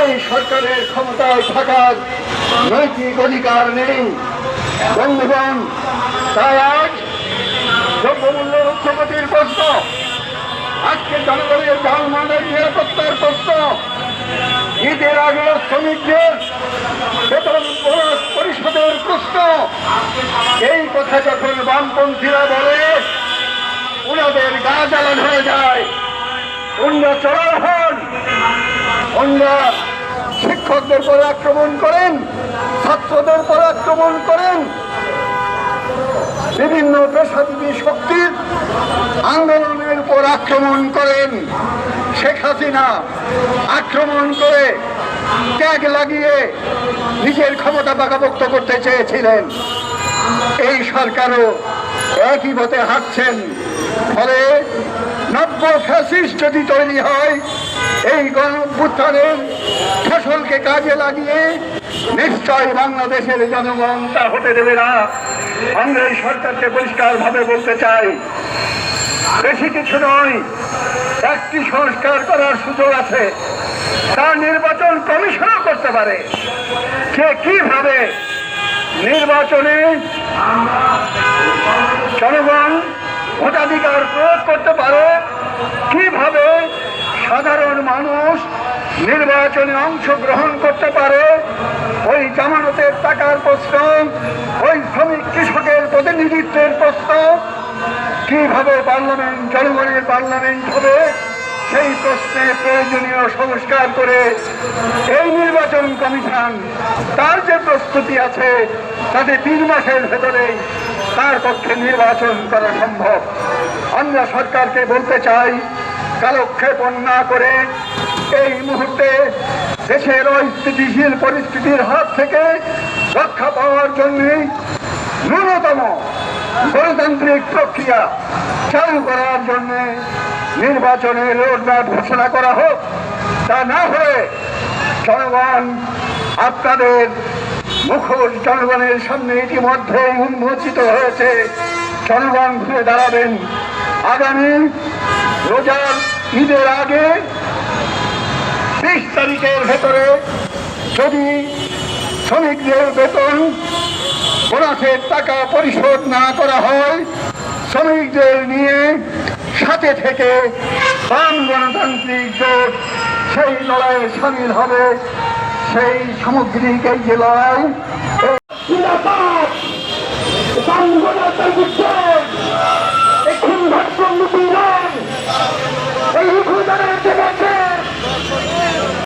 এই সরকারের ক্ষমতায় থাকার নৈতিক অধিকার নেই। বন্ধুগণ, তাই আজ দ্রব্যমূল্যের উচ্চগতির প্রশ্ন, আজকে জনগণের জানমানের নিরাপত্তার প্রশ্ন, ঈদের আগে শ্রমিকদের বেতন পরিষদের প্রশ্ন, এই কথা যখন বামপন্থীরা বলে ওনাদের গা জ্বালান হয়ে যায় অন্য চড়াও হন ওনারা শিক্ষকদের পর আক্রমণ করেন, ছাত্রদের পর আক্রমণ করেন। বিভিন্ন পেশাজীবী শক্তির আন্দোলনের উপর আক্রমণ করেন। শেখ হাসিনা আক্রমণ করে ট্যাগ লাগিয়ে নিজের ক্ষমতা পাকাপোক্ত করতে চেয়েছিলেন। এই সরকারও একই পথে হাঁটছেন। ফলে নব্য ফ্যাসিস্ট যদি তৈরি হয় এই গণভ্যুত্থানের ফসলকে কাজে লাগিয়ে নিশ্চয় বাংলাদেশের জনগণ তা হতে দেবে না। আমরা এই সরকারকে পরিষ্কারভাবে বলতে চাই, বেশি কিছু নয়, একটি সংস্কার করার সুযোগ আছে। তার নির্বাচন কমিশনও করতে পারে। সে কীভাবে নির্বাচনে জনগণ ভোটাধিকার প্রয়োগ করতে পারে, কীভাবে সাধারণ মানুষ নির্বাচনে অংশগ্রহণ করতে পারে, ওই জামানতের টাকার প্রশ্ন, ওই শ্রমিক কৃষকের প্রতিনিধিত্বের প্রশ্ন, কীভাবে পার্লামেন্ট, জনগণের পার্লামেন্ট হবে, সেই প্রশ্নে প্রয়োজনীয় সংস্কার করে এই নির্বাচন কমিশন তার যে প্রস্তুতি আছে, তাতে তিন মাসের ভেতরেই তার পক্ষে নির্বাচন করা সম্ভব। আমরা সরকারকে বলতে চাই কালক্ষেপণ না করে এই মুহূর্তে দেশের স্থিতিশীল পরিস্থিতির হাত থেকে রক্ষা পাওয়ার জন্যে ন্যূনতম গণতান্ত্রিক প্রক্রিয়া চালু করার জন্য নির্বাচনের রোডম্যাপ ঘোষণা করা হোক, তা না হলে জনগণ আপনাদের মুখোশ জনগণের সামনে ইতিমধ্যে উন্মোচিত হয়েছে। জনগণ ঘুরে দাঁড়াবেন। আগামী রোজার ঈদের আগে বিশ তারিখের ভেতরে যদি শ্রমিকদের বেতন, বোনাসের টাকা পরিশোধ না করা হয়, শ্রমিকদের নিয়ে সাথে থেকে বাম গণতান্ত্রিক জোট সেই লড়াইয়ে সামিল হবে, সেই সামগ্রিক এই যে